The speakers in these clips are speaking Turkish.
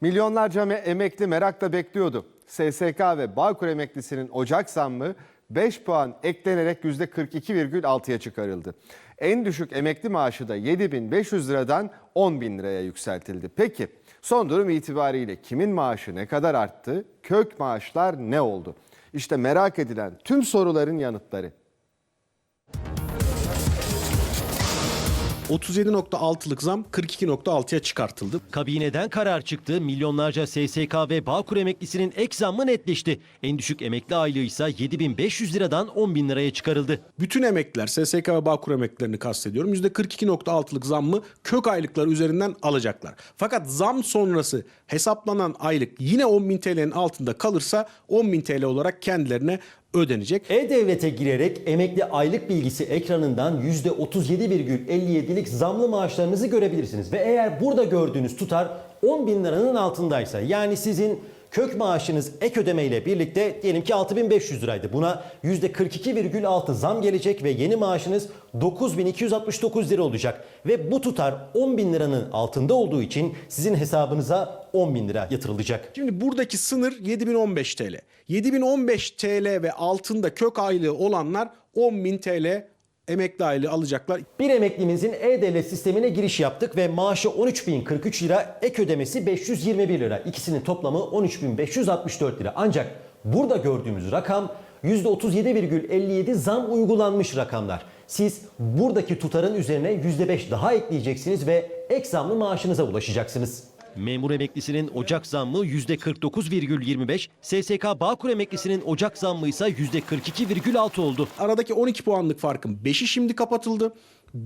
Milyonlarca me- emekli merakla bekliyordu. SSK ve Bağkur emeklisinin Ocak zammı 5 puan eklenerek %42,6'ya çıkarıldı. En düşük emekli maaşı da 7500 liradan 10.000 liraya yükseltildi. Peki son durum itibariyle kimin maaşı ne kadar arttı? Kök maaşlar ne oldu? İşte merak edilen tüm soruların yanıtları. 37.6'lık zam 42.6'ya çıkartıldı. Kabineden karar çıktı. Milyonlarca SSK ve Bağkur emeklisinin ek zammı netleşti. En düşük emekli aylığı ise 7500 liradan 10.000 liraya çıkarıldı. Bütün emekliler, SSK ve Bağkur emeklilerini kastediyorum. %42.6'lık zammı kök aylıkları üzerinden alacaklar. Fakat zam sonrası hesaplanan aylık yine 10.000 TL'nin altında kalırsa 10.000 TL olarak kendilerine ödenecek. E-Devlet'e girerek emekli aylık bilgisi ekranından %37,57'lik zamlı maaşlarınızı görebilirsiniz. Ve eğer burada gördüğünüz tutar 10 bin liranın altındaysa yani sizin kök maaşınız ek ödemeyle birlikte diyelim ki 6500 liraydı. Buna %42,6 zam gelecek ve yeni maaşınız 9269 lira olacak. Ve bu tutar 10 bin liranın altında olduğu için sizin hesabınıza 10 bin lira yatırılacak. Şimdi buradaki sınır 7015 TL. 7015 TL ve altında kök aylığı olanlar 10.000 TL emekli aylığı alacaklar. Bir emeklimizin E-Devlet sistemine giriş yaptık ve maaşı 13.043 lira, ek ödemesi 521 lira. İkisinin toplamı 13.564 lira. Ancak burada gördüğümüz rakam %37,57 zam uygulanmış rakamlar. Siz buradaki tutarın üzerine %5 daha ekleyeceksiniz ve ek zamlı maaşınıza ulaşacaksınız. Memur emeklisinin Ocak zammı %49,25, SSK Bağkur emeklisinin Ocak zammı ise %42,6 oldu. Aradaki 12 puanlık farkın 5'i şimdi kapatıldı.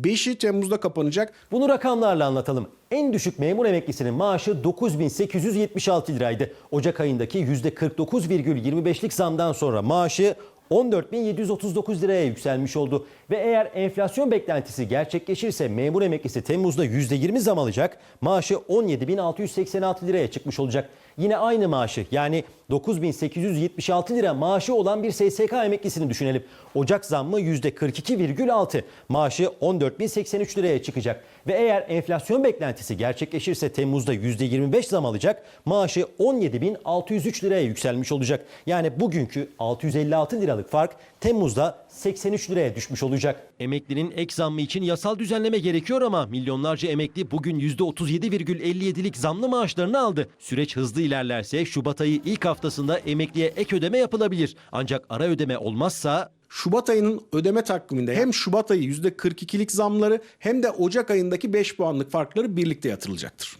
5'i Temmuz'da kapanacak. Bunu rakamlarla anlatalım. En düşük memur emeklisinin maaşı 9876 liraydı. Ocak ayındaki %49,25'lik zamdan sonra maaşı 14.739 liraya yükselmiş oldu. Ve eğer enflasyon beklentisi gerçekleşirse memur emeklisi Temmuz'da %20 zam alacak. Maaşı 17.686 liraya çıkmış olacak. Yine aynı maaşı yani 9.876 lira maaşı olan bir SSK emeklisini düşünelim. Ocak zammı %42,6. Maaşı 14.083 liraya çıkacak. Ve eğer enflasyon beklentisi gerçekleşirse Temmuz'da %25 zam alacak. Maaşı 17.603 liraya yükselmiş olacak. Yani bugünkü 656 liralık fark Temmuz'da 83 liraya düşmüş olacak. Emeklinin ek zammı için yasal düzenleme gerekiyor ama milyonlarca emekli bugün %37,57'lik zamlı maaşlarını aldı. Süreç hızlı ilerlerse Şubat ayı ilk haftasında emekliye ek ödeme yapılabilir. Ancak ara ödeme olmazsa Şubat ayının ödeme takviminde hem Şubat ayı %42'lik zamları hem de Ocak ayındaki 5 puanlık farkları birlikte yatırılacaktır.